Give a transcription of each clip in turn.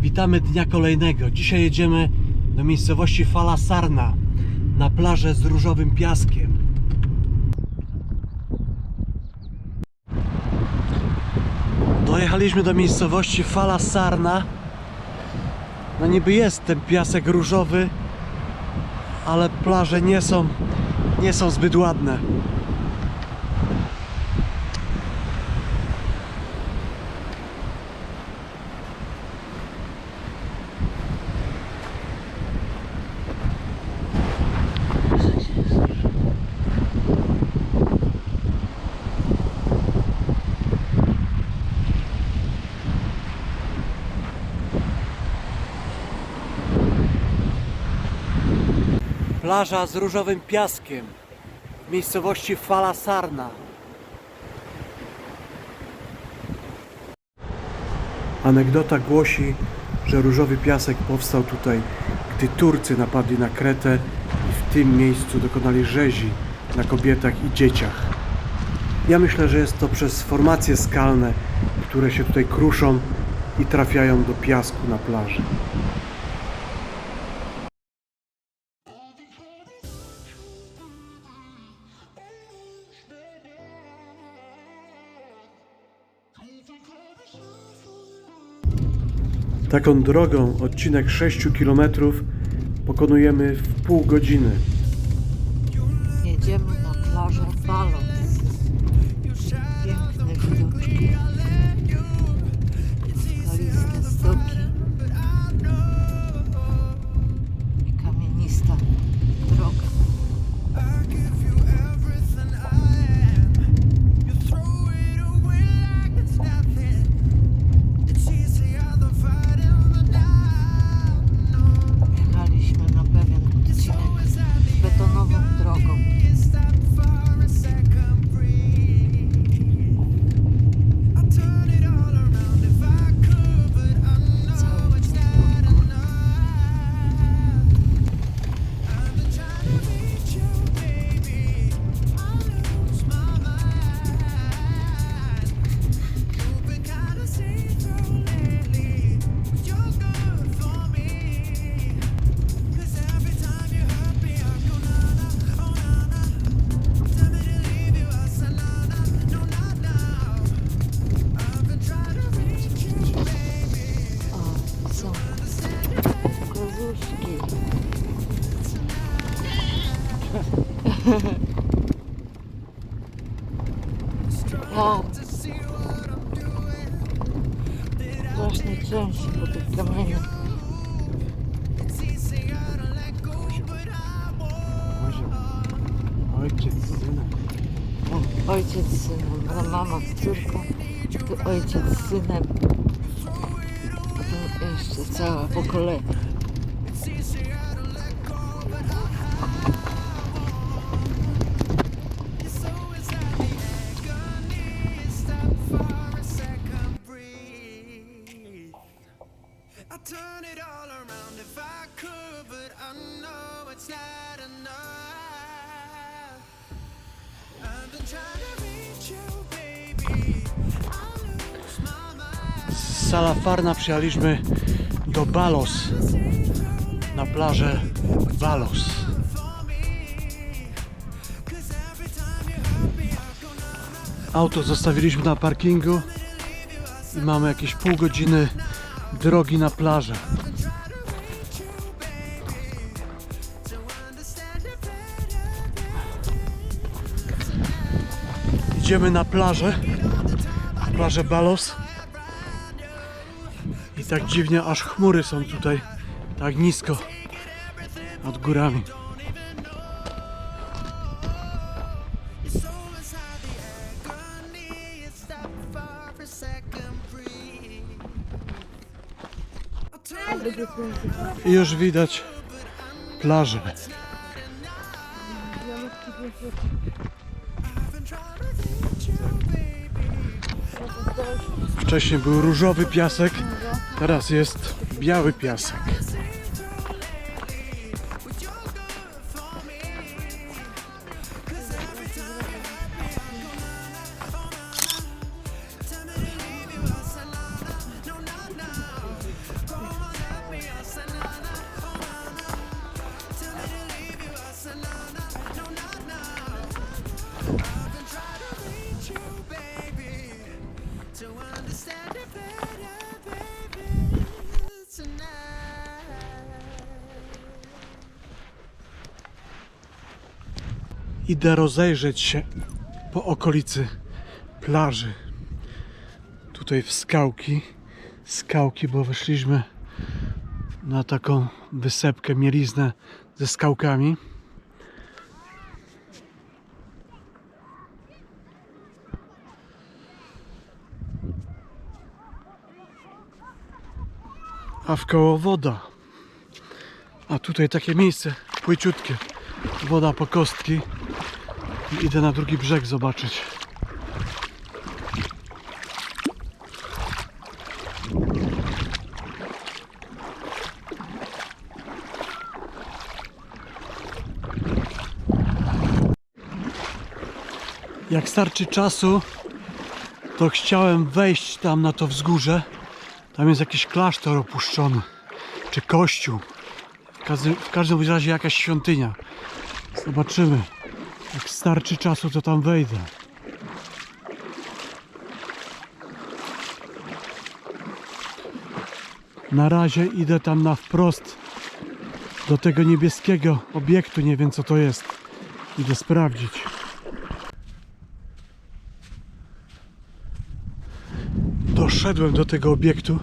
Witamy dnia kolejnego. Dzisiaj jedziemy do miejscowości Fala Sarna na plażę z różowym piaskiem. Dojechaliśmy do miejscowości Fala Sarna. No niby jest ten piasek różowy, ale plaże nie są, nie są zbyt ładne. Plaża z różowym piaskiem w miejscowości Fala Sarna. Anegdota głosi, że różowy piasek powstał tutaj, gdy Turcy napadli na Kretę i w tym miejscu dokonali rzezi na kobietach i dzieciach. Ja myślę, że jest to przez formacje skalne, które się tutaj kruszą i trafiają do piasku na plaży. Taką drogą, odcinek 6 km, pokonujemy w pół godziny. Jedziemy na plażę Balos. Ojciec, synek. O, ojciec z synem, mama z córką, tu ojciec z synem. Potem jeszcze cała po. Z Salafarna przyjechaliśmy do Balos na plażę Balos. Auto zostawiliśmy na parkingu i mamy jakieś pół godziny drogi na plażę. Idziemy na plażę, plażę Balos. Tak dziwnie, aż chmury są tutaj, tak nisko nad górami. I już widać plażę. Wcześniej był różowy piasek, teraz jest biały piasek. Idę rozejrzeć się po okolicy plaży. Tutaj w skałki. Skałki, bo weszliśmy na taką wysepkę, mieliznę ze skałkami. A w koło woda. A tutaj takie miejsce płyciutkie. Woda po kostki. I idę na drugi brzeg zobaczyć. Jak starczy czasu, to chciałem wejść tam na to wzgórze. Tam jest jakiś klasztor opuszczony, czy kościół. W każdym, w każdym razie jakaś świątynia. Zobaczymy. Jak starczy czasu, to tam wejdę. Na razie idę tam na wprost do tego niebieskiego obiektu. Nie wiem co to jest. Idę sprawdzić. Doszedłem do tego obiektu.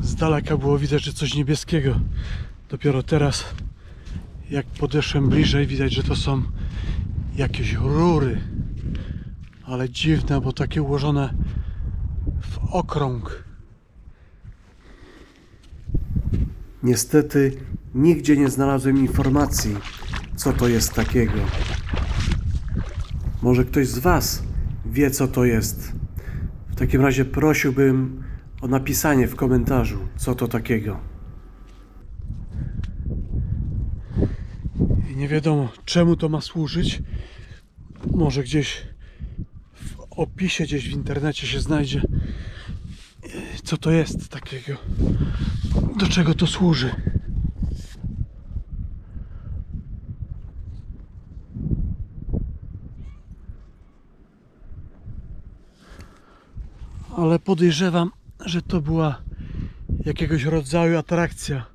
Z daleka było widać, że coś niebieskiego. Dopiero teraz, jak podeszłem bliżej, widać, że to są jakieś rury. Ale dziwne, bo takie ułożone w okrąg. Niestety nigdzie nie znalazłem informacji, co to jest takiego. Może ktoś z Was wie, co to jest. W takim razie prosiłbym o napisanie w komentarzu, co to takiego. Nie wiadomo, czemu to ma służyć. Może gdzieś w opisie, gdzieś w internecie się znajdzie, co to jest takiego. Do czego to służy. ale podejrzewam, że to była jakiegoś rodzaju atrakcja.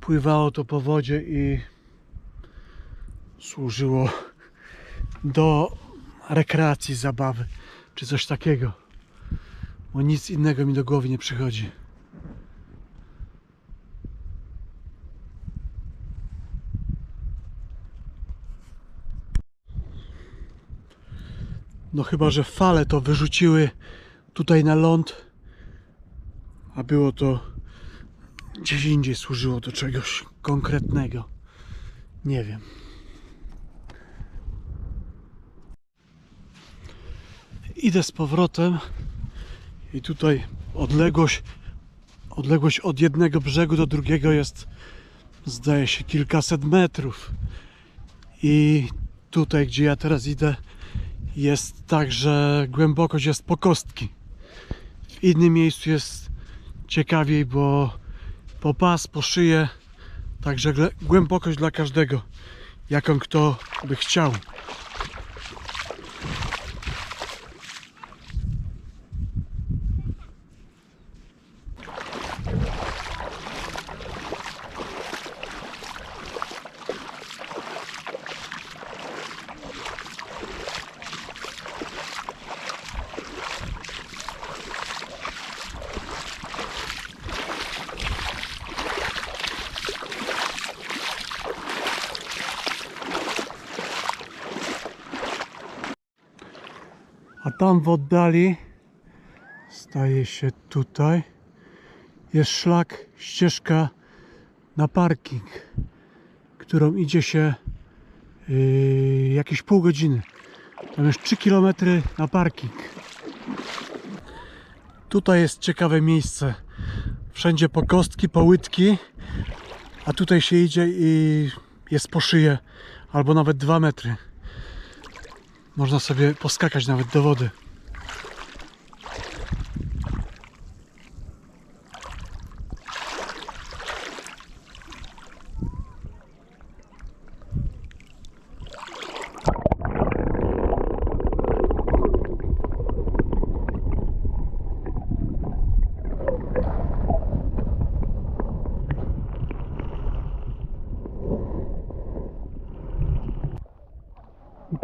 Pływało to po wodzie i służyło do rekreacji, zabawy czy coś takiego. Bo nic innego mi do głowy nie przychodzi. No chyba, że fale to wyrzuciły tutaj na ląd, a było to gdzieś indziej służyło do czegoś konkretnego. Nie wiem. Idę z powrotem i tutaj odległość, odległość od jednego brzegu do drugiego jest zdaje się kilkaset metrów. I tutaj, gdzie ja teraz idę, jest tak, że głębokość jest po kostki. W innym miejscu jest ciekawiej, bo po pas, po szyję. Także głębokość dla każdego, jaką kto by chciał. A tam w oddali staje się tutaj jest szlak, ścieżka na parking, którą idzie się yy, jakieś pół godziny. Tam jest 3 km na parking. Tutaj jest ciekawe miejsce. Wszędzie po kostki, po łydki, a tutaj się idzie i jest po szyję, albo nawet 2 metry. Można sobie poskakać nawet do wody.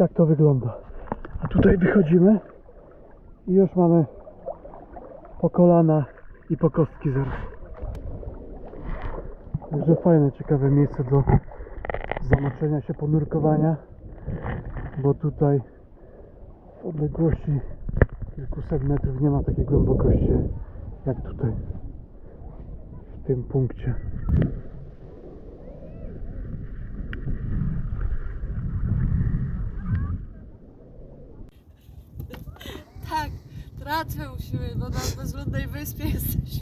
Tak to wygląda. A tutaj wychodzimy i już mamy po kolana i po kostki zaraz. Także fajne, ciekawe miejsce do zamoczenia się, ponurkowania, bo tutaj w odległości kilkuset metrów nie ma takiej głębokości jak tutaj, w tym punkcie. Tratwę musimy, bo na bezludnej wyspie jesteśmy.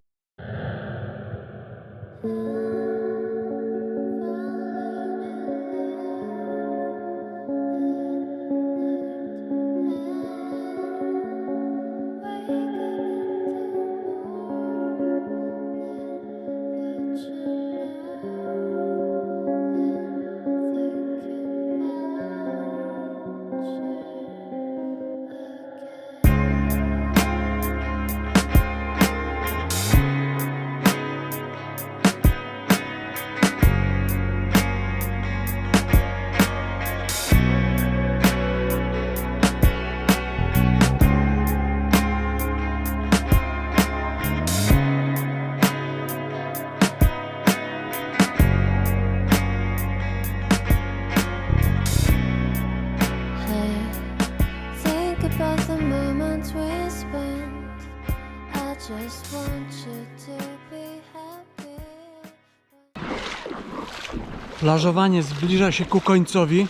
Plażowanie zbliża się ku końcowi,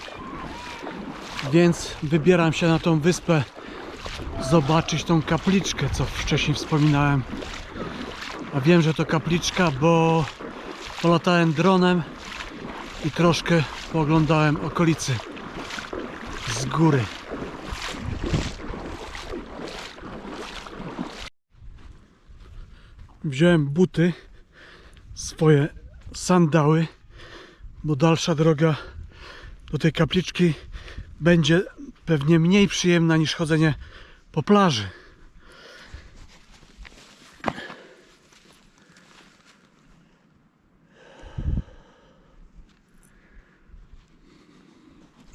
więc wybieram się na tą wyspę zobaczyć tą kapliczkę, co wcześniej wspominałem. A wiem, że to kapliczka, bo polatałem dronem i troszkę pooglądałem okolicy z góry. Wziąłem buty, swoje sandały bo dalsza droga do tej kapliczki będzie pewnie mniej przyjemna niż chodzenie po plaży.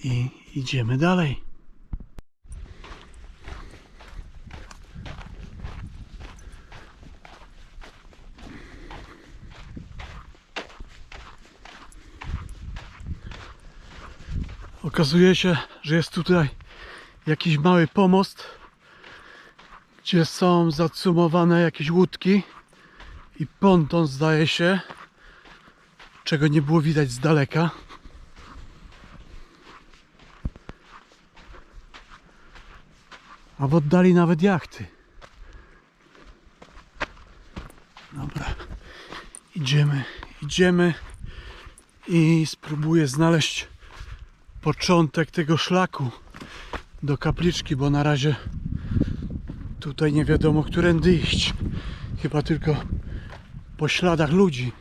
I idziemy dalej. Okazuje się, że jest tutaj jakiś mały pomost, gdzie są zacumowane jakieś łódki i ponton zdaje się, czego nie było widać z daleka. A w oddali nawet jachty. Dobra, idziemy, idziemy i spróbuję znaleźć początek tego szlaku do kapliczki, bo na razie tutaj nie wiadomo, którędy iść. Chyba tylko po śladach ludzi,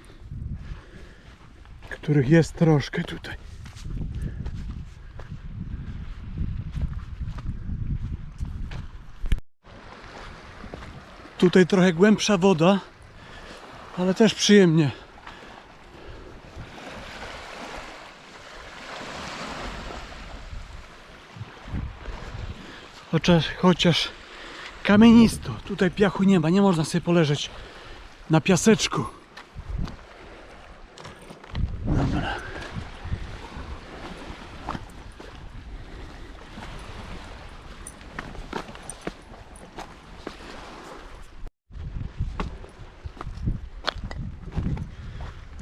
których jest troszkę tutaj. Tutaj trochę głębsza woda, ale też przyjemnie. Chociaż, chociaż kamienisto. Tutaj piachu nie ma, nie można sobie poleżeć na piaseczku. Dobra.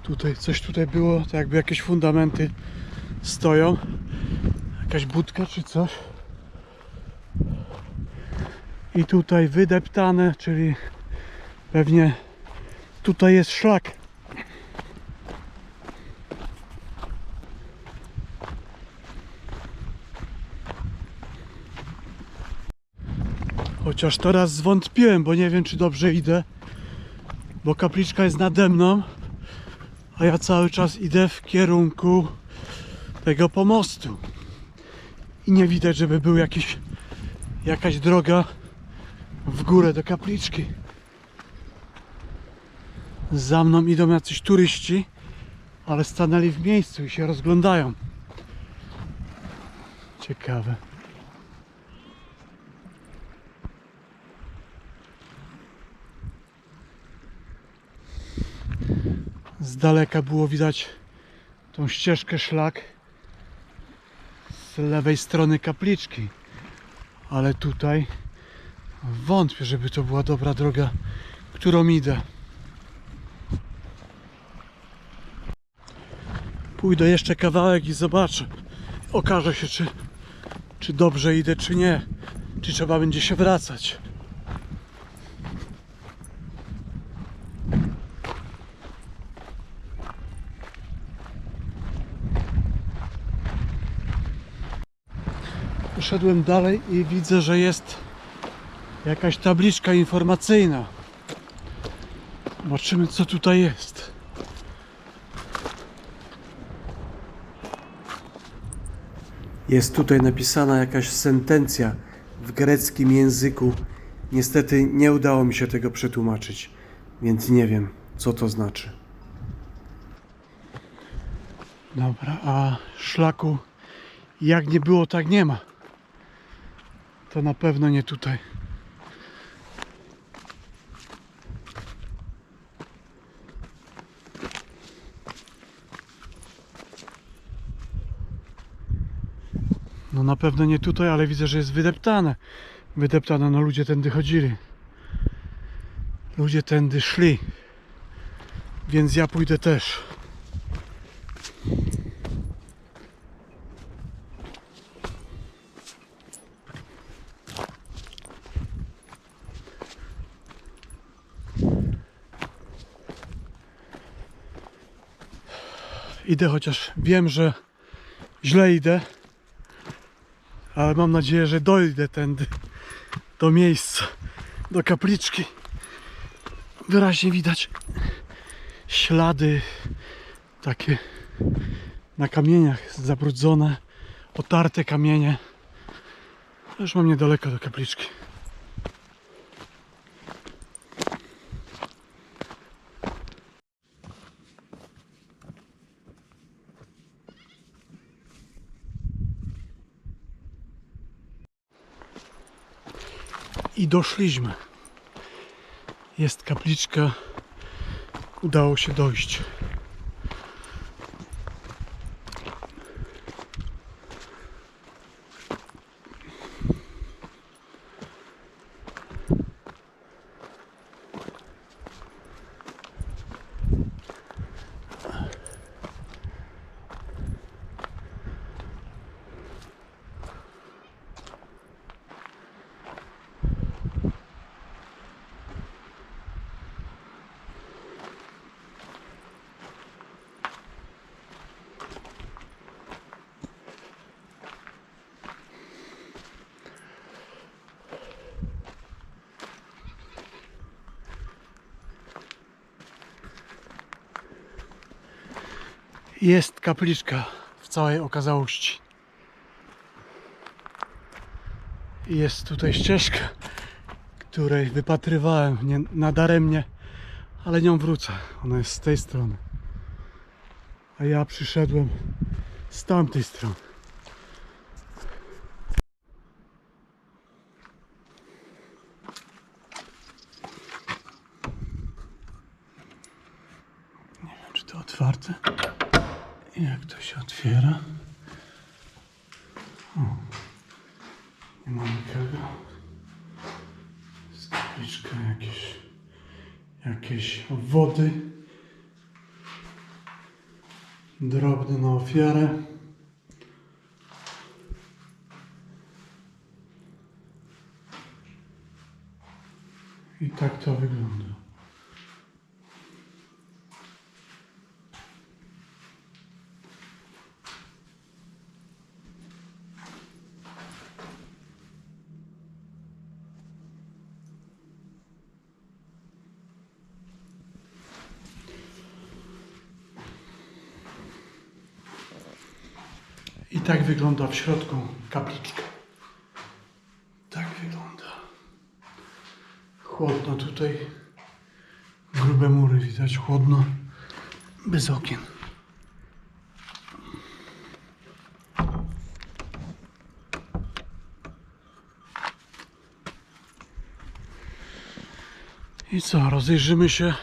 Tutaj coś tutaj było, to jakby jakieś fundamenty stoją. Jakaś budka czy coś. I tutaj wydeptane, czyli pewnie tutaj jest szlak. Chociaż teraz zwątpiłem, bo nie wiem czy dobrze idę, bo kapliczka jest nade mną, a ja cały czas idę w kierunku tego pomostu. I nie widać, żeby był jakiś, jakaś droga górę do kapliczki. Za mną idą jacyś turyści, ale stanęli w miejscu i się rozglądają. Ciekawe. Z daleka było widać tą ścieżkę szlak z lewej strony kapliczki. Ale tutaj wątpię, żeby to była dobra droga, którą idę. Pójdę jeszcze kawałek i zobaczę. Okaże się, czy, czy dobrze idę, czy nie. Czy trzeba będzie się wracać. Poszedłem dalej i widzę, że jest jakaś tabliczka informacyjna. Zobaczymy, co tutaj jest. Jest tutaj napisana jakaś sentencja w greckim języku. Niestety nie udało mi się tego przetłumaczyć, więc nie wiem, co to znaczy. Dobra, a szlaku jak nie było, tak nie ma. To na pewno nie tutaj. No na pewno nie tutaj, ale widzę, że jest wydeptane. Wydeptane, no ludzie tędy chodzili. Ludzie tędy szli. Więc ja pójdę też. Idę, chociaż wiem, że źle idę, ale mam nadzieję, że dojdę tędy do miejsca, do kapliczki. Wyraźnie widać ślady takie na kamieniach zabrudzone, otarte kamienie. Już mam niedaleko do kapliczki. Doszliśmy. Jest kapliczka. Udało się dojść. Jest kapliczka w całej okazałości. Jest tutaj ścieżka, której wypatrywałem nie, nadaremnie, ale nią wrócę. Ona jest z tej strony. A ja przyszedłem z tamtej strony. Nie wiem, czy to otwarte. Jak to się otwiera? O, nie ma nikogo. Jest kapliczka, jakieś, jakieś wody. Drobne na ofiarę. I tak to wygląda. wygląda w środku kapliczka. Tak wygląda. Chłodno tutaj. Grube mury widać, chłodno. Bez okien. I co, rozejrzymy się,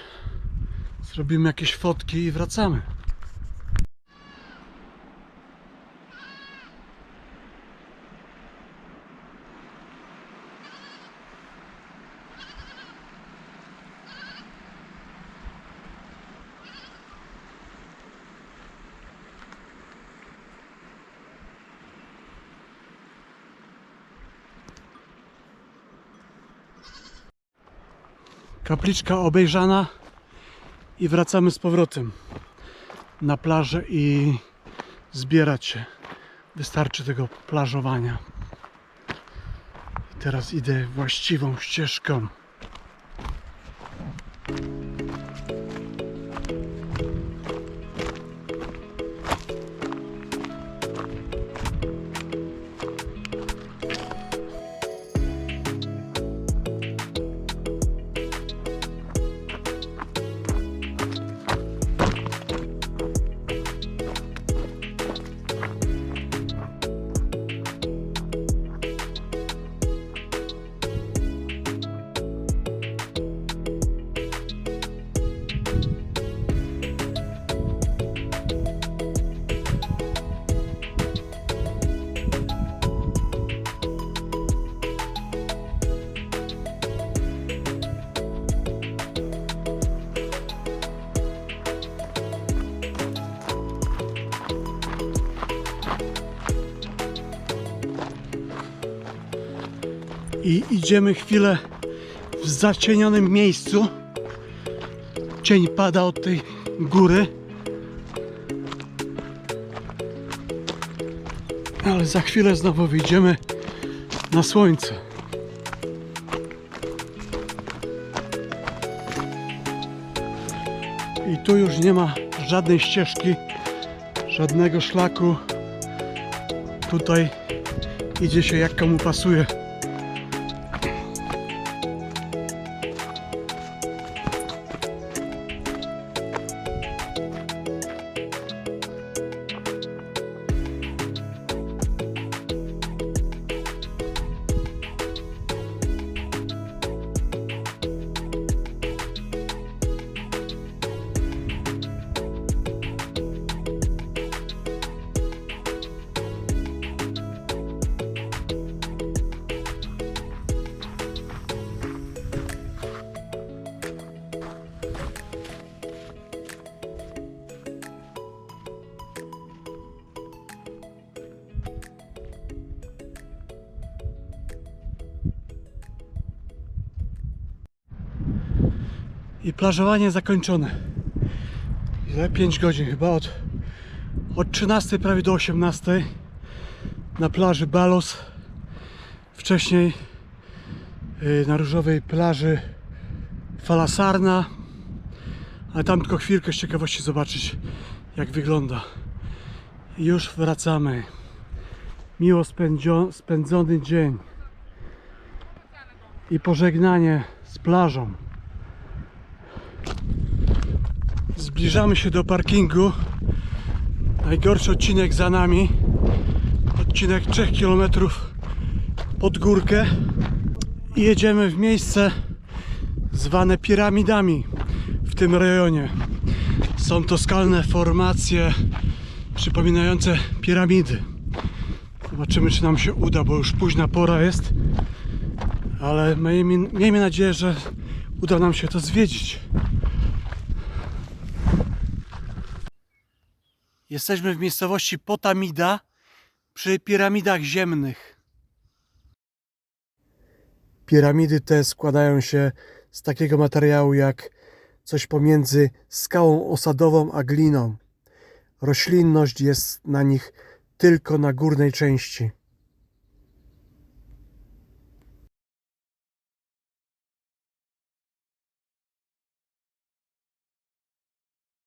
zrobimy jakieś fotki i wracamy. Kapliczka obejrzana i wracamy z powrotem na plażę i zbierać się. Wystarczy tego plażowania. Teraz idę właściwą ścieżką. I idziemy chwilę w zacienionym miejscu. Cień pada od tej góry. Ale za chwilę znowu wyjdziemy na słońce. I tu już nie ma żadnej ścieżki, żadnego szlaku. Tutaj idzie się jak komu pasuje. I plażowanie zakończone. Ile? 5 godzin chyba od, od 13 prawie do 18 na plaży Balos. Wcześniej y, na różowej plaży Falasarna. Ale tam tylko chwilkę z ciekawości zobaczyć jak wygląda. I już wracamy. Miło spędzony dzień. I pożegnanie z plażą. Zbliżamy się do parkingu. Najgorszy odcinek za nami. Odcinek 3 km pod górkę. I jedziemy w miejsce zwane piramidami w tym rejonie. Są to skalne formacje przypominające piramidy. Zobaczymy, czy nam się uda, bo już późna pora jest. Ale miejmy, miejmy nadzieję, że uda nam się to zwiedzić. Jesteśmy w miejscowości Potamida przy piramidach ziemnych. Piramidy te składają się z takiego materiału jak coś pomiędzy skałą osadową a gliną. Roślinność jest na nich tylko na górnej części.